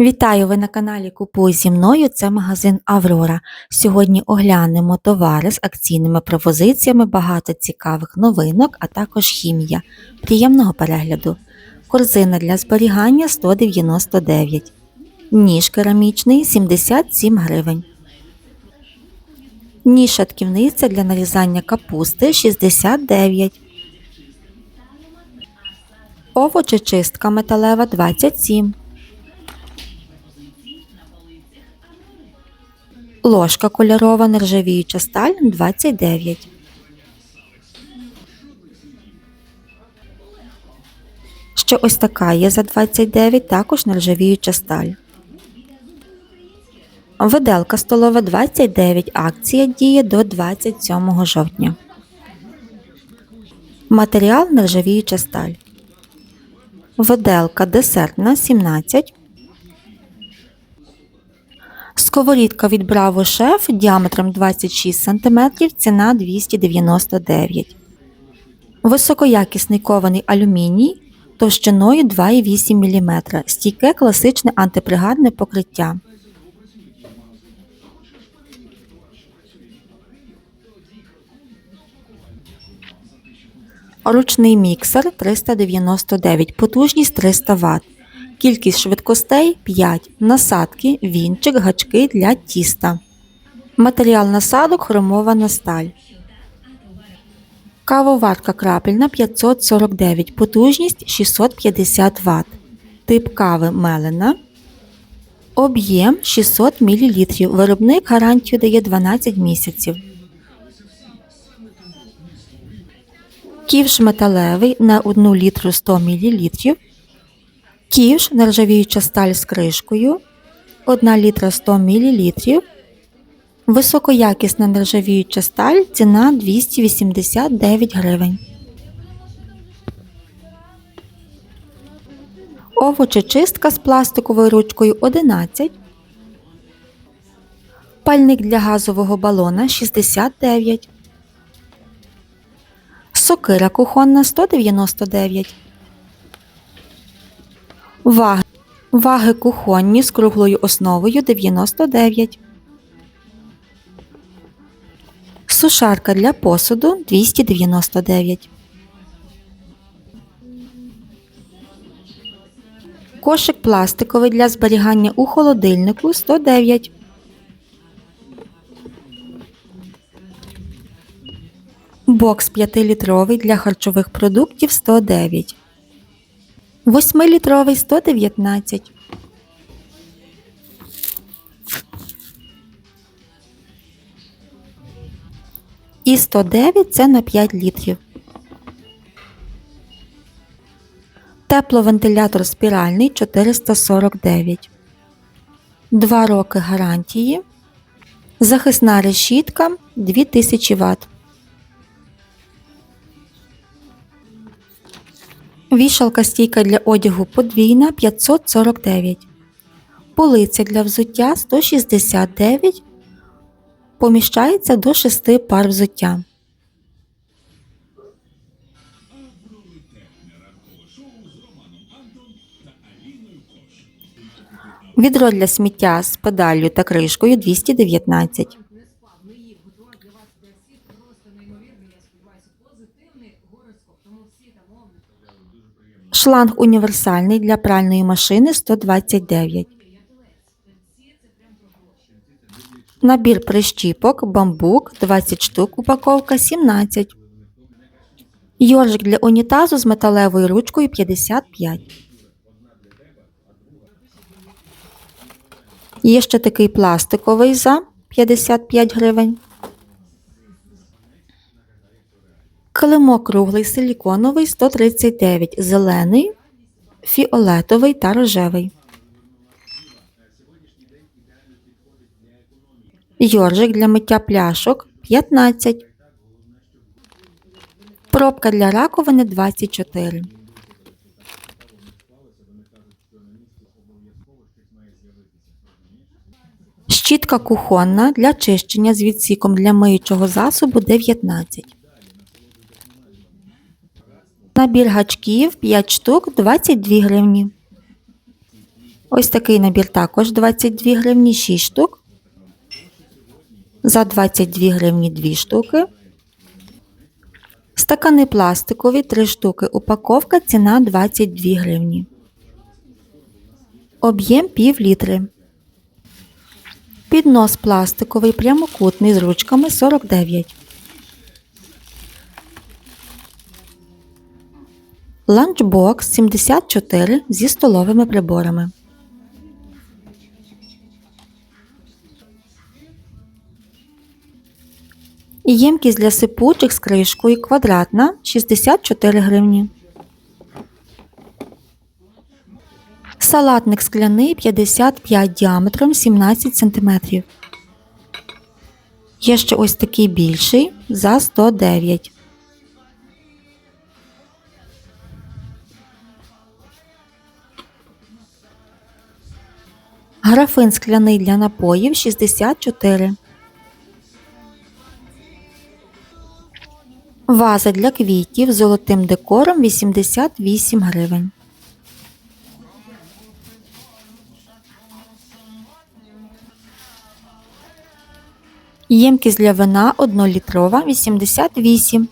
Вітаю! Ви на каналі Купуй зі мною. Це магазин Аврора. Сьогодні оглянемо товари з акційними пропозиціями, багато цікавих новинок, а також хімія. Приємного перегляду. Корзина для зберігання 199. Ніж керамічний 77 гривень. Ніж шатківниця для нарізання капусти 69. Овочечистка металева 27. Ложка кольорова нержавіюча сталь 29. Ще ось така є за 29, також нержавіюча сталь. Виделка столова 29. Акція діє до 27 жовтня. Матеріал нержавіюча сталь. Виделка десертна 17. Сковорідка від Bravo Chef діаметром 26 см, ціна 299 Високоякісний кований алюміній товщиною 2,8 мм. Стійке класичне антипригарне покриття. Ручний міксер 399, потужність 300 Вт. Кількість швидкостей 5. Насадки, вінчик, гачки для тіста. Матеріал насадок хромована сталь. Кавоварка крапельна 549, потужність 650 Вт. Тип кави мелена. Об'єм 600 мл. Виробник гарантію дає 12 місяців. Ківш металевий на 1 літру 100 мл. Ківш нержавіюча сталь з кришкою 1 літра 100 мл. Високоякісна нержавіюча сталь ціна 289 гривень. Овочечистка з пластиковою ручкою 11. Пальник для газового балона 69. Сокира кухонна 199. Ваги. Ваги кухонні з круглою основою 99. Сушарка для посуду 299. Кошик пластиковий для зберігання у холодильнику 109. Бокс 5-літровий для харчових продуктів 109. 8-літровий 119. І 109 це на 5 літрів. Тепловентилятор спіральний 449. 2 роки гарантії. Захисна решітка 2000 Вт. Вішалка стійка для одягу подвійна 549. Полиця для взуття 169. Поміщається до 6 пар взуття. Відро для сміття з педаллю та кришкою 219. Шланг універсальний для пральної машини 129. Набір прищіпок, бамбук 20 штук, упаковка 17. Йоржик для унітазу з металевою ручкою 55. Є ще такий пластиковий за 55 гривень. Килимок круглий силіконовий 139, зелений, фіолетовий та рожевий. Йоржик для миття пляшок 15. Пробка для раковини 24. Щітка кухонна для чищення з відсіком для миючого засобу 19. Набір гачків 5 штук 22 гривні. Ось такий набір також 22 гривні 6 штук. За 22 гривні 2 штуки. Стакани пластикові 3 штуки. Упаковка ціна 22 гривні. Об'єм пів літри. Піднос пластиковий прямокутний з ручками 49. Ланчбокс 74 зі столовими приборами. Ємкість для сипучих з кришкою квадратна 64 гривні. Салатник скляний 55 діаметром 17 см. Є ще ось такий більший за 109. Графин скляний для напоїв 64. Ваза для квітів з золотим декором 88 гривень. Ємкість для вина 1-літрова 88.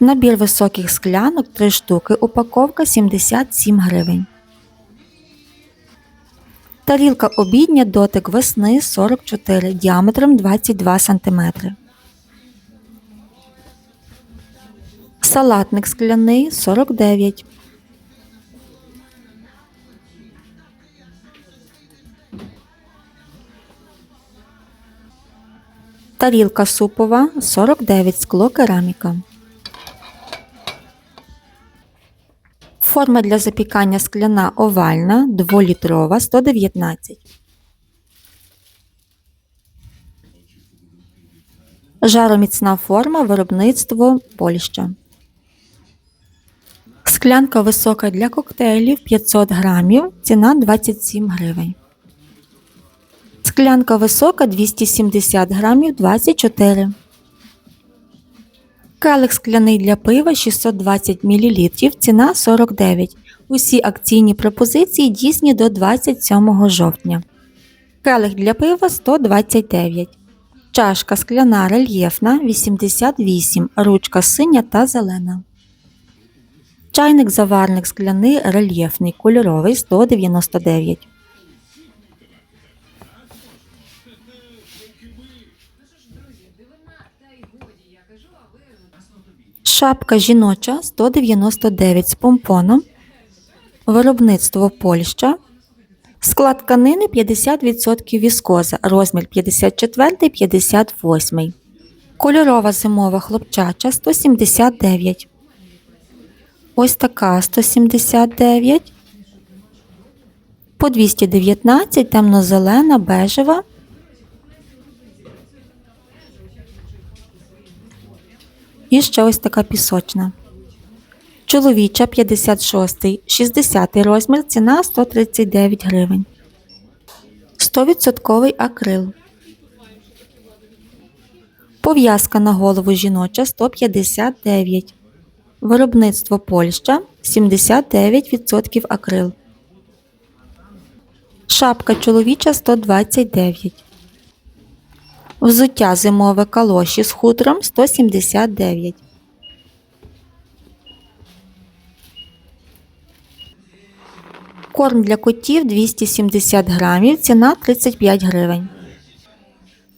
Набір високих склянок 3 штуки. Упаковка 77 гривень. Тарілка обідня дотик весни 44 діаметром 22 см. Салатник скляний 49. Тарілка супова 49 скло кераміка. Форма для запікання скляна овальна 2-літрова 119. Жароміцна форма виробництво Польща. Склянка висока для коктейлів 500 грамів. Ціна 27 гривень. Склянка висока 270 грамів 24. Келих скляний для пива 620 мл. Ціна 49. Усі акційні пропозиції дійсні до 27 жовтня. Келих для пива 129. Чашка скляна рельєфна 88. Ручка синя та зелена. Чайник заварник скляний рельєфний кольоровий 199. Шапка жіноча 199 з помпоном. Виробництво Польща. Склад тканини 50% віскоза. Розмір 54-58. Кольорова зимова хлопчача 179. Ось така 179. По 219 темно-зелена, бежева. І ще ось така пісочна. Чоловіча 56, 60 розмір, ціна 139 гривень. 100% акрил. Пов'язка на голову жіноча 159. Виробництво Польща 79% акрил. Шапка чоловіча 129. Взуття зимове калоші з хутром 179. Корм для котів 270 грамів. Ціна 35 гривень.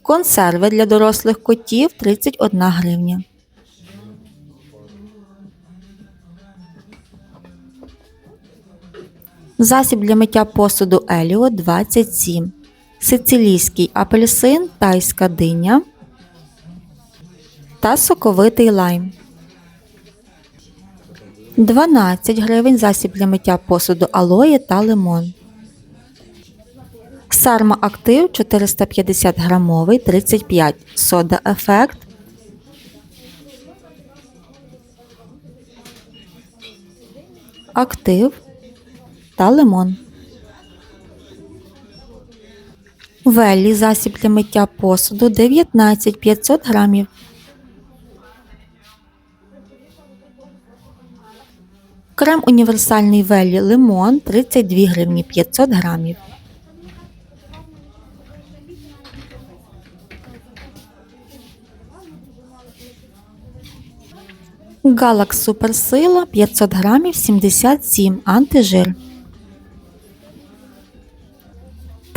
Консерви для дорослих котів 31 гривня. Засіб для миття посуду Еліо 27. Сицилійський апельсин, тайська диня та соковитий лайм. 12 гривень засіб для миття посуду алоє та лимон. Сарма актив 450 грамовий 35. Сода ефект. Актив та лимон. Веллі засіб для миття посуду 19 500 грамів. Крем універсальний Велі Лимон 32 гривні 500 грамів. Галакс Суперсила 500 грамів 77 антижир.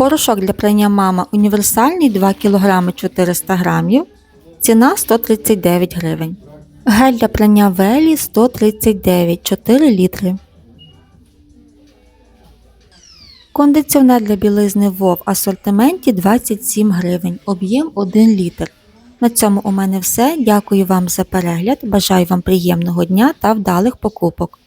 Порошок для прання мама універсальний 2 кг 400 грамів. Ціна 139 гривень. Гель для прання Велі 139 4 літри. Кондиціонер для білизни Вов асортименті 27 гривень, об'єм 1 літр. На цьому у мене все. Дякую вам за перегляд. Бажаю вам приємного дня та вдалих покупок.